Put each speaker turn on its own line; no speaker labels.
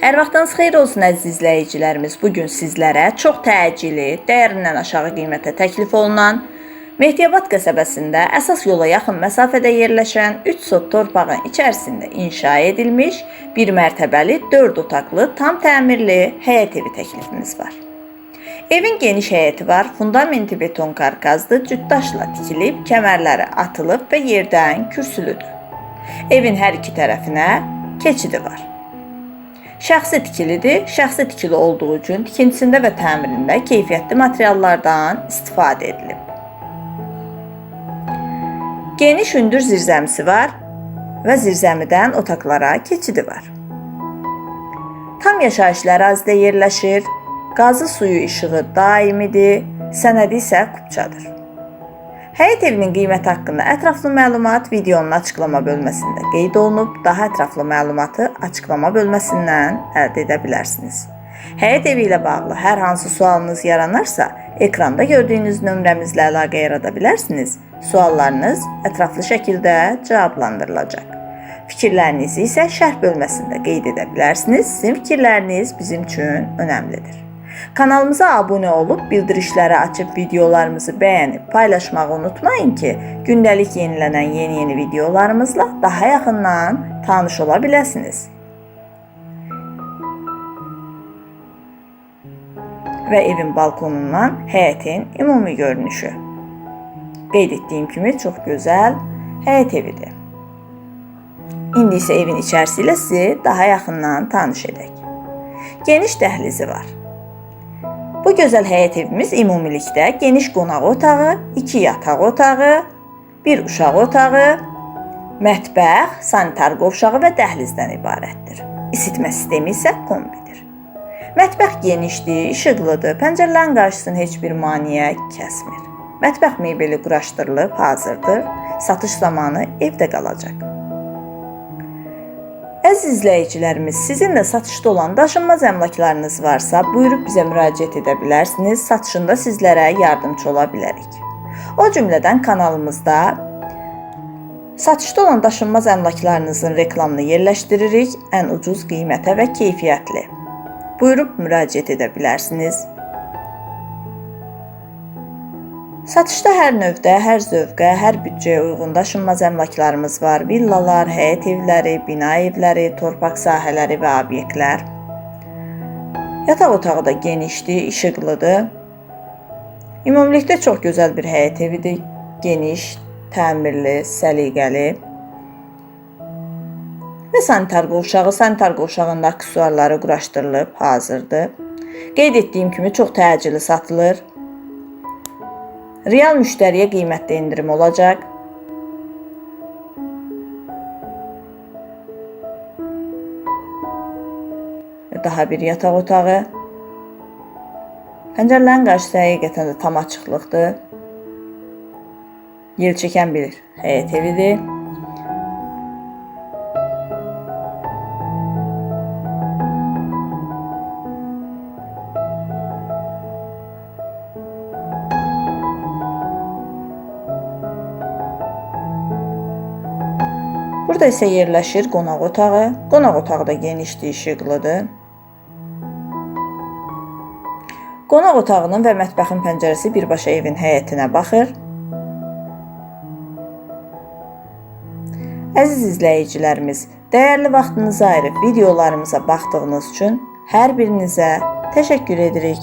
Hər vaxtınız xeyir olsun əziz izləyicilərimiz. Bu gün sizlərə çox təcili, dəyərindən aşağı qiymətə təklif olunan Mehdiyabad qəsəbəsində əsas yola yaxın məsafədə yerləşən 3 sot torpağın içərisində inşa edilmiş bir mərtəbəli 4 otaqlı tam təmirli həyət evi təklifimiz var. Evin geniş həyəti var, fundamenti beton karkazlı, cütdaşla tikilib, kəmərləri atılıb və yerdən kürsülüdür. Evin hər iki tərəfinə keçidi var. Şəxsi tikilidir. Şəxsi tikili olduğu üçün tikintisində və təmirində keyfiyyətli materiallardan istifadə edilib. Geniş hündür zirzəmisi var və zirzəmidən otaqlara keçidi var. Tam yaşayışlı ərazidə yerləşir. Qazı suyu işığı daimidir, sənədi isə kupçadır. Həyət evinin qiyməti haqqında ətraflı məlumat videonun açıqlama bölməsində qeyd olunub. Daha ətraflı məlumatı açıqlama bölməsindən əldə edə bilərsiniz. Həyət evi ilə bağlı hər hansı sualınız yaranarsa, ekranda gördüyünüz nömrəmizlə əlaqə yarada bilərsiniz. Suallarınız ətraflı şəkildə cavablandırılacaq. Fikirlərinizi isə şərh bölməsində qeyd edə bilərsiniz. Sizin fikirləriniz bizim üçün önəmlidir. Kanalımıza abunə olub bildirişləri açıb videolarımızı bəyənib paylaşmağı unutmayın ki, gündəlik yenilənən yeni-yeni videolarımızla daha yaxından tanış ola biləsiniz. Və evin balkonundan həyətin ümumi görünüşü. Qeyd etdiyim kimi çox gözəl həyət evidir. İndi isə evin içərisi ilə sizi daha yaxından tanış edək. Geniş dəhlizi var. Bu gözəl həyət evimiz ümumilikdə geniş qonaq otağı, 2 yataq otağı, 1 uşaq otağı, mətbəx, sanitar qovşağı və dəhlizdən ibarətdir. İsitmə sistemi isə kombidir. Mətbəx genişdir, işıqlıdır, pəncərələrin qarşısını heç bir maneə kəsmir. Mətbəx mebeli quraşdırılıb hazırdır. Satış zamanı evdə qalacaq. Əziz izləyicilərimiz, sizin də satışda olan daşınmaz əmlaklarınız varsa, buyurub bizə müraciət edə bilərsiniz. Satışında sizlərə yardımçı ola bilərik. O cümlədən kanalımızda satışda olan daşınmaz əmlaklarınızın reklamını yerləşdiririk ən ucuz qiymətə və keyfiyyətli. Buyurub müraciət edə bilərsiniz. Satışda hər növdə, hər zövqə, hər büdcəyə uyğun daşınmaz əmlaklarımız var. Villalar, həyət evləri, bina evləri, torpaq sahələri və obyektlər. Yataq otağı da genişdir, işıqlıdır. Ümumilikdə çox gözəl bir həyət evidir. Geniş, təmirli, səliqəli. Və sanitar qovşağı, sanitar qovşağında aksesuarları quraşdırılıb hazırdır. Qeyd etdiyim kimi çox təcili satılır. Real müştəriyə qiymətdə endirim olacaq. Daha bir yataq otağı. Pəncərələrin qarşısı həqiqətən də tam açıqlıqdır. Yel çəkən bir həyət evidir. Burada isə yerləşir qonaq otağı. Qonaq otağı da genişdir, işıqlıdır. Qonaq otağının və mətbəxin pəncərəsi birbaşa evin həyətinə baxır. Əziz izləyicilərimiz, dəyərli vaxtınızı ayırıb videolarımıza baxdığınız üçün hər birinizə təşəkkür edirik.